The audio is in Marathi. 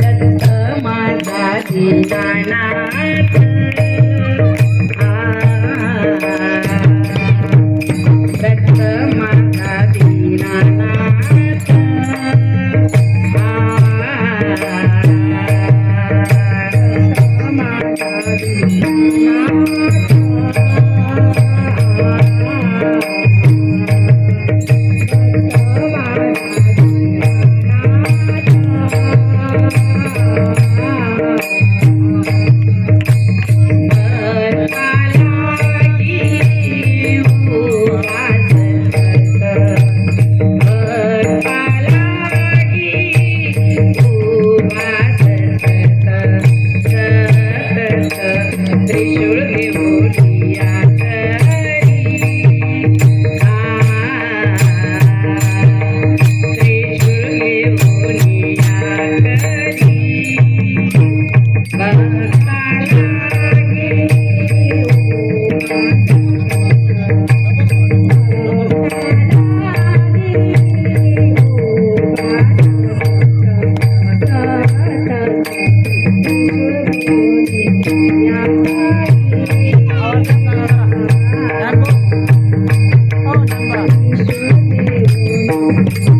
दत्त माझा दीनानाथ Thank you.